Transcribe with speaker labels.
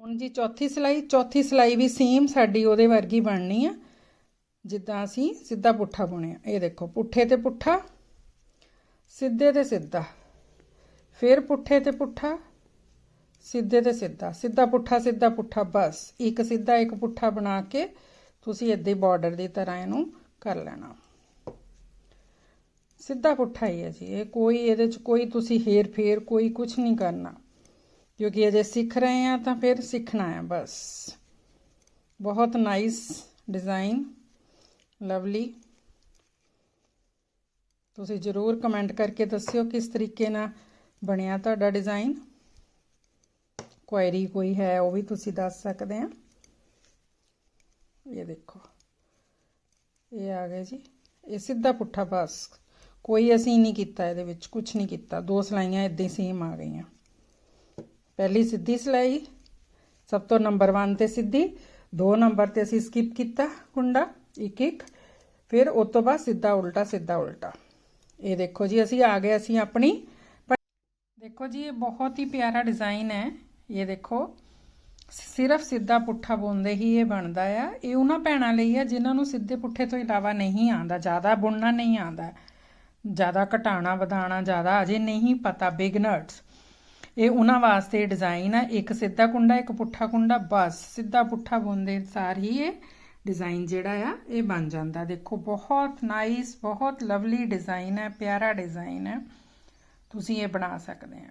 Speaker 1: ਹੁਣ ਜੀ ਚੌਥੀ ਸਲਾਈ ਚੌਥੀ ਸਲਾਈ ਵੀ ਸੇਮ ਸਾਡੀ ਉਹਦੇ ਵਰਗੀ ਬਣਨੀ ਆ। ਜਿੱਦਾਂ ਅਸੀਂ ਸਿੱਧਾ ਪੁੱਠਾ ਬੁਣਿਆ। ਇਹ ਦੇਖੋ, ਪੁੱਠੇ ਤੇ ਪੁੱਠਾ, ਸਿੱਧੇ ਤੇ ਸਿੱਧਾ। ਫਿਰ ਪੁੱਠੇ ਤੇ ਪੁੱਠਾ, ਸਿੱਧੇ ਤੇ ਸਿੱਧਾ। ਸਿੱਧਾ ਪੁੱਠਾ ਸਿੱਧਾ ਪੁੱਠਾ, ਬਸ। ਇੱਕ ਸਿੱਧਾ, ਇੱਕ ਪੁੱਠਾ ਬਣਾ ਕੇ ਤੁਸੀਂ ਇੱਦਾਂ ਹੀ ਬਾਰਡਰ ਦੀ ਤਰ੍ਹਾਂ ਇਹਨੂੰ ਕਰ ਲੈਣਾ। ਸਿੱਧਾ ਪੁੱਠਾ ਹੀ ਹੈ ਜੀ। ਇਹ ਕੋਈ ਇਹਦੇ ਚ ਕੋਈ ਤੁਸੀਂ ਹੇਰ ਫੇਰ ਕੋਈ ਕੁਝ ਨਹੀਂ ਕਰਨਾ। ਕਿਉਂਕਿ ਅਜੇ ਸਿੱਖ ਰਹੇ ਆ ਤਾਂ ਫਿਰ ਸਿੱਖਣਾ ਹੈ ਬਸ। ਬਹੁਤ ਨਾਈਸ ਡਿਜ਼ਾਈਨ ਲਵਲੀ ਤੁਸੀਂ ਜ਼ਰੂਰ ਕਮੈਂਟ ਕਰਕੇ ਦੱਸਿਓ ਕਿਸ ਤਰੀਕੇ ਨਾਲ ਬਣਿਆ ਤੁਹਾਡਾ ਡਿਜ਼ਾਈਨ ਕੁਐਰੀ ਕੋਈ ਹੈ ਉਹ ਵੀ ਤੁਸੀਂ ਦੱਸ ਸਕਦੇ ਆ। ਇਹ ਦੇਖੋ। ਇਹ ਆ ਗਿਆ ਜੀ। ਇਹ ਸਿੱਧਾ ਪੁੱਠਾ ਬਸ ਕੋਈ ਅਸੀਂ ਨਹੀਂ ਕੀਤਾ ਇਹਦੇ ਵਿੱਚ ਕੁਝ ਨਹੀਂ ਕੀਤਾ। ਦੋ ਸਲਾਈਆਂ ਇਦਾਂ ਹੀ ਸੇਮ ਆ ਗਈਆਂ। ਪਹਿਲੀ ਸਿੱਧੀ ਸਲਾਈ, ਸਭ ਤੋਂ ਨੰਬਰ 1 ਤੇ ਸਿੱਧੀ, ਦੋ ਨੰਬਰ ਤੇ ਅਸੀਂ ਸਕਿਪ ਕੀਤਾ ਕੁੰਡਾ, ਇੱਕ ਇੱਕ, ਫਿਰ ਉਸ ਤੋਂ ਬਾਅਦ ਸਿੱਧਾ ਉਲਟਾ ਸਿੱਧਾ ਉਲਟਾ। ਇਹ ਦੇਖੋ ਜੀ, ਅਸੀਂ ਆ ਗਏ ਅਸੀਂ ਆਪਣੀ ਦੇਖੋ ਜੀ, ਇਹ ਬਹੁਤ ਹੀ ਪਿਆਰਾ ਡਿਜ਼ਾਈਨ ਹੈ। ਇਹ ਦੇਖੋ, ਸਿਰਫ ਸਿੱਧਾ ਪੁੱਠਾ ਬੁਣਦੇ ਹੀ ਇਹ ਬਣਦਾ ਆ। ਇਹ ਉਹਨਾਂ ਭੈਣਾਂ ਲਈ ਆ ਜਿਨ੍ਹਾਂ ਨੂੰ ਸਿੱਧੇ ਪੁੱਠੇ ਤੋਂ ਇਲਾਵਾ ਨਹੀਂ ਆਉਂਦਾ, ਜ਼ਿਆਦਾ ਬੁਣਨਾ ਨਹੀਂ ਆਉਂਦਾ। ਜ਼ਿਆਦਾ ਘਟਾਣਾ ਵਧਾਣਾ ਜ਼ਿਆਦਾ, ਅਜੇ ਨਹੀਂ ਪਤਾ ਬਿਗਨਰਸ ਇਹ ਉਹਨਾਂ ਵਾਸਤੇ ਡਿਜ਼ਾਈਨ ਆ, ਇੱਕ ਸਿੱਧਾ ਕੁੰਡਾ, ਇੱਕ ਪੁੱਠਾ ਕੁੰਡਾ, ਬਸ ਸਿੱਧਾ ਪੁੱਠਾ ਬੁਣਦੇ ਸਾਰ ਹੀ ਇਹ ਡਿਜ਼ਾਈਨ ਜਿਹੜਾ ਆ, ਇਹ ਬਣ ਜਾਂਦਾ। ਦੇਖੋ, ਬਹੁਤ ਨਾਈਸ ਬਹੁਤ ਲਵਲੀ ਡਿਜ਼ਾਈਨ ਹੈ ਪਿਆਰਾ ਡਿਜ਼ਾਈਨ ਹੈ ਤੁਸੀਂ ਇਹ ਬਣਾ ਸਕਦੇ ਆ।